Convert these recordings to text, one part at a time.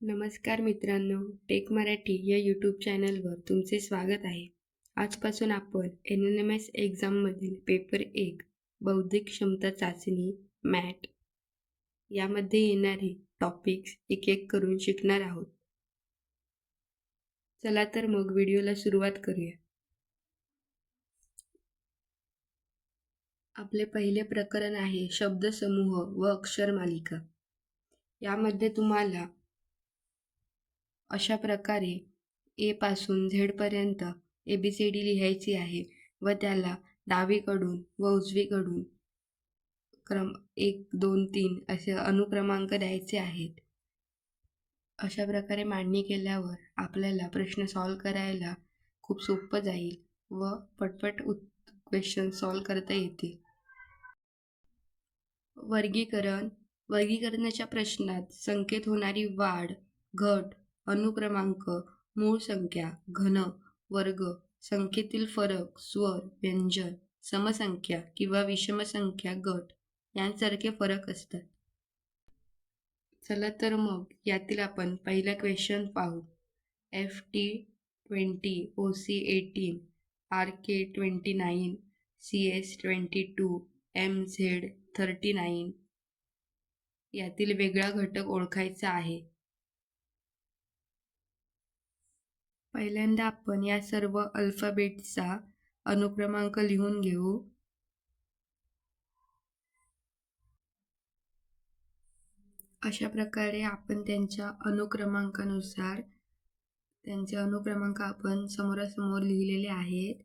नमस्कार मित्रांनो टेक मराठी या यूट्यूब चॅनलवर तुमचे स्वागत आहे. आजपासून आपण एन एन एम एस एक्झाममधील पेपर एक बौद्धिक क्षमता चाचणी मॅट यामध्ये येणारे टॉपिक्स एक एक करून शिकणार आहोत. चला तर मग व्हिडिओला सुरुवात करूया. आपले पहिले प्रकरण आहे शब्दसमूह व अक्षर मालिका यामध्ये तुम्हाला अशा प्रकारे एपासून झेडपर्यंत ए बी सी डी लिहायची आहे व त्याला डावीकडून व उजवीकडून क्रम एक दोन तीन असे अनुक्रमांक द्यायचे आहेत. अशा प्रकारे मांडणी केल्यावर आपल्याला प्रश्न सॉल्व करायला खूप सोपं जाईल व पटपट उत् क्वेश्चन सॉल्व करता येतील. वर्गीकरण. वर्गीकरणाच्या प्रश्नात संख्येत होणारी वाढ घट अनुक्रमांक मूळ संख्या घन वर्ग संख्येतील फरक स्वर व्यंजन समसंख्या किंवा विषमसंख्या गट यांसारखे फरक असतात. चला तर मग यातील आपण पहिला क्वेश्चन पाहू. F T twenty O C eighteen R K twenty nine C S twenty two M Z thirty nine यातील वेगळा घटक ओळखायचा आहे. पहिल्यांदा आपण या सर्व अल्फाबेटचा अनुक्रमांक लिहून घेऊ. अशा प्रकारे आपण त्यांच्या अनुक्रमांकानुसार त्यांचे अनुक्रमांक आपण समोरासमोर लिहिलेले आहेत.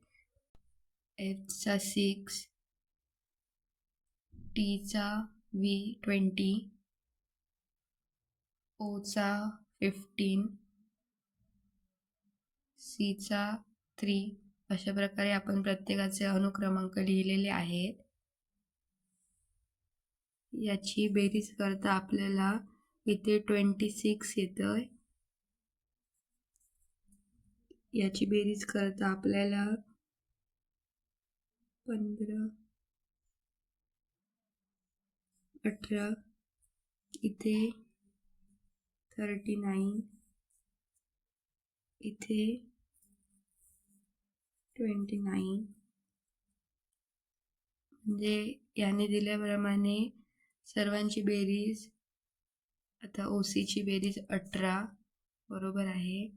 एफचा सिक्स टीचा वी ट्वेंटी ओचा फिफ्टीन सीचा थ्री अशा प्रकारे आपण प्रत्येकाचे अनुक्रमांक लिहिलेले आहेत. याची बेरीज करता आपल्याला इथे ट्वेंटी सिक्स येतं याची बेरीज करता आपल्याला पंधरा अठरा इथे थर्टी नाईन इथे ट्वेंटी नाईन. म्हणजे याने दिल्याप्रमाणे सर्वांची बेरीज आता ओ सीची बेरीज अठरा बरोबर आहे.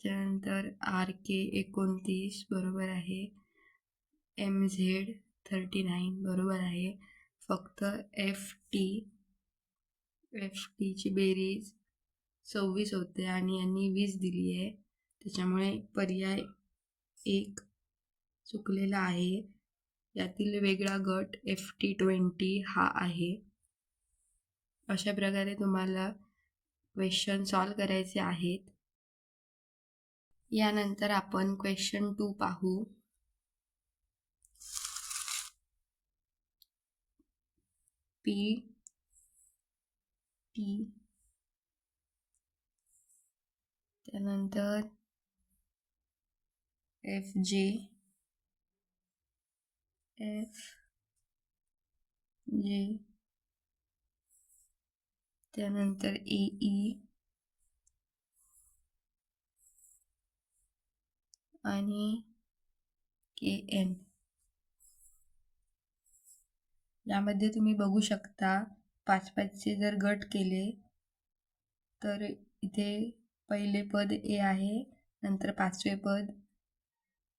त्यानंतर आर के एकोणतीस बरोबर आहे. एम झेड थर्टी नाईन बरोबर आहे. फक्त एफ टी एफ टीची बेरीज सव्वीस होते आणि यांनी वीस दिली आहे त्याच्यामुळे पर्याय एक चुकलेला आहे. यातील वेगळा गट एफ टी ट्वेंटी हा आहे. अशा प्रकारे तुम्हाला क्वेश्चन सॉल्व करायचे आहेत. यानंतर आपण क्वेश्चन टू पाहू. पी टी त्यानंतर एफ जे एफ जे त्यानंतर ए ई आणि के एन यामध्ये तुम्ही बघू शकता पाच पाचचे जर गट केले तर इथे पहिले पद ए आहे नंतर पाचवे पद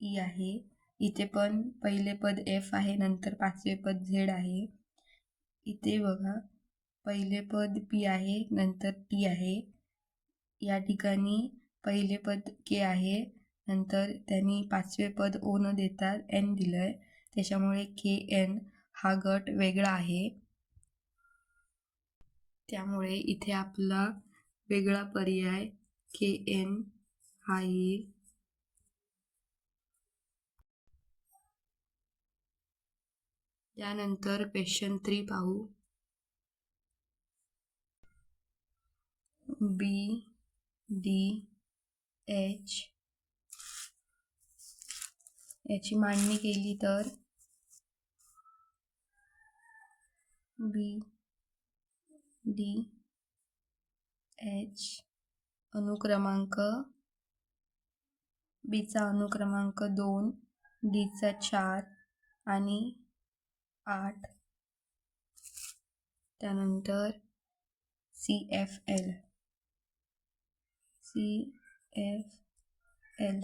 ई आहे. इथे पण पहिले पद एफ आहे नंतर पाचवे पद झेड आहे. इथे बघा पहिले पद पी आहे नंतर टी आहे. या ठिकाणी पहिले पद के आहे नंतर त्यांनी पाचवे पद ओ न देता एन दिलं आहे त्याच्यामुळे के एन हा गट वेगळा आहे. त्यामुळे इथे आपला वेगळा पर्याय के एन हा येईल. त्यानंतर क्वेश्चन थ्री पाहू. बी डी एच याची मांडणी केली तर? बी डी एच अनुक्रमांक? बीचा अनुक्रमांक दोन डीचा चार आणि आठ. त्यानंतर C F L C F L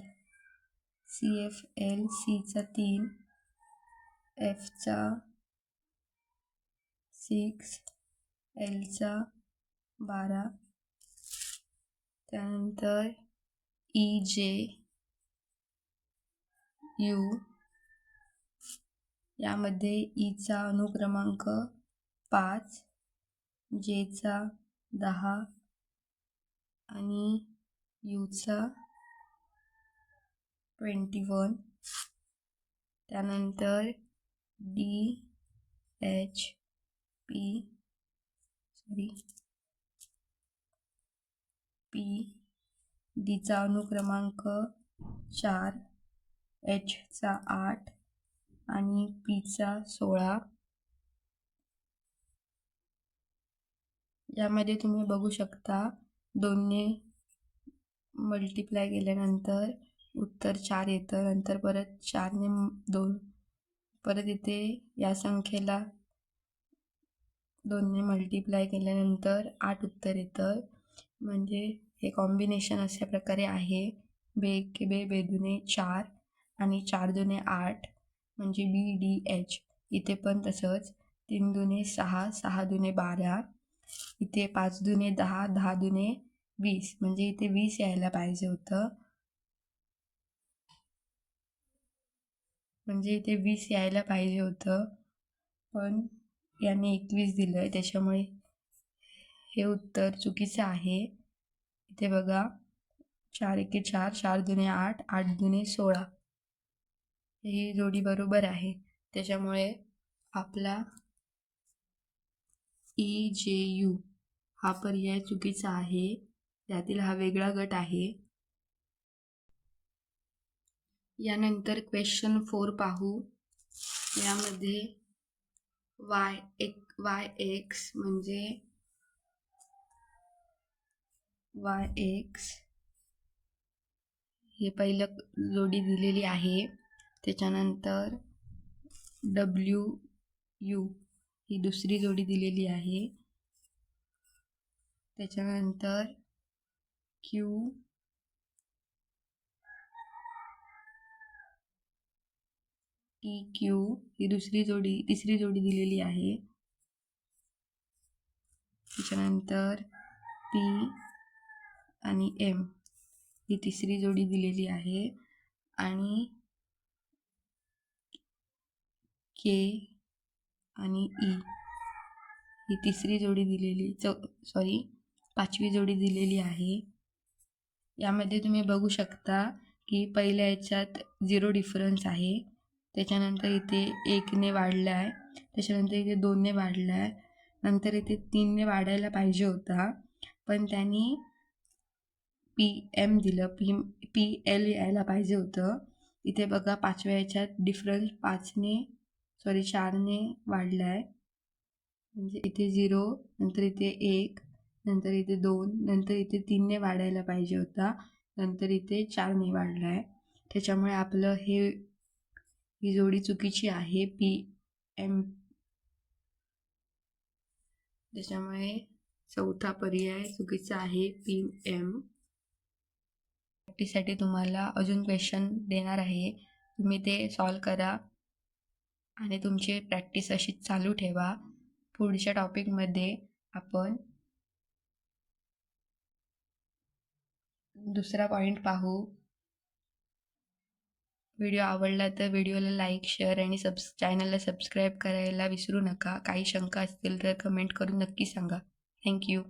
C F L सीचा तीन. एफचा सिक्स एलचा बारा. त्यानंतर ई जे यू यामध्ये e ईचा अनुक्रमांक पाच जेचा दहा आणि यूचा ट्वेंटी वन त्यानंतर D H P sorry P डीचा अनुक्रमांक चार एचचा आठ आणि पिझ्झा सोळा. यामध्ये तुम्ही बघू शकता दोन्ही मल्टिप्लाय केल्यानंतर उत्तर चार येतं नंतर परत चारने दोन. परत इथे या संख्येला दोनने मल्टिप्लाय केल्यानंतर आठ उत्तर येतं. म्हणजे हे कॉम्बिनेशन अशा प्रकारे आहे. बे के बे बेदुने चार आणि चार दुने आठ. म्हणजे बी डी एच इथे पण तसंच. तीन दुने सहा सहा दुने बारा. इथे पाच दुने दहा दहा दुने वीस. म्हणजे इथे वीस यायला पाहिजे होतं. म्हणजे इथे वीस यायला पाहिजे होतं. पण याने एकवीस दिलं आहे त्याच्यामुळे हे उत्तर चुकीचं आहे. इथे बघा. चार एके चार. चार दुने आठ. आठ दुने सोळा. ही जोडी बरोबर आहे. त्याच्यामुळे आपला ई जे यू हा पर्याय चुकीचा आहे. त्यातील हा वेगळा गट आहे. यानंतर क्वेश्चन फोर पाहू. यामध्ये वाय एक वाय एक्स म्हणजे वाय एक्स हे पहिलं जोडी दिलेली आहे. त्याच्यानंतर डब्ल्यू यू ही दुसरी जोडी दिलेली आहे. त्याच्यानंतर क्यू टी क्यू ही दुसरी जोडी तिसरी जोडी दिलेली आहे. त्याच्यानंतर पी आणि एम ही तिसरी जोडी दिलेली आहे. आणि के आणि ई. ही तिसरी जोडी दिलेली चौ सॉरी पाचवी जोडी दिलेली आहे. यामध्ये तुम्ही बघू शकता की पहिल्या याच्यात झिरो डिफरन्स आहे. त्याच्यानंतर इथे एकने वाढला आहे त्याच्यानंतर इथे दोनने वाढला आहे नंतर इथे तीनने वाढायला पाहिजे होता. पण त्यांनी पी एम दिलं पी पी एल यायला पाहिजे होतं. इथे बघा पाचव्या याच्यात डिफरन्स पाचने सॉरी चारने वाढला आहे म्हणजे इथे झिरो नंतर इथे एक नंतर इथे दोन नंतर इथे तीनने वाढायला पाहिजे होता. नंतर इथे चारने वाढला आहे त्याच्यामुळे आपलं हे ही जोडी चुकीची आहे. पी एम त्याच्यामुळे चौथा पर्याय चुकीचा आहे. P M. प्रॅक्टिससाठी तुम्हाला अजून क्वेश्चन देणार आहे. तुम्ही ते सॉल्व करा. आणि तुमची प्रॅक्टिस अशी चालू ठेवा. पुढच्या टॉपिकमध्ये आपण दुसरा पॉईंट पाहू. व्हिडिओ आवडला तर व्हिडिओला लाईक शेअर आणि सबस चॅनलला सबस्क्राईब करायला विसरू नका. काही शंका असतील तर कमेंट करून नक्की सांगा. थँक्यू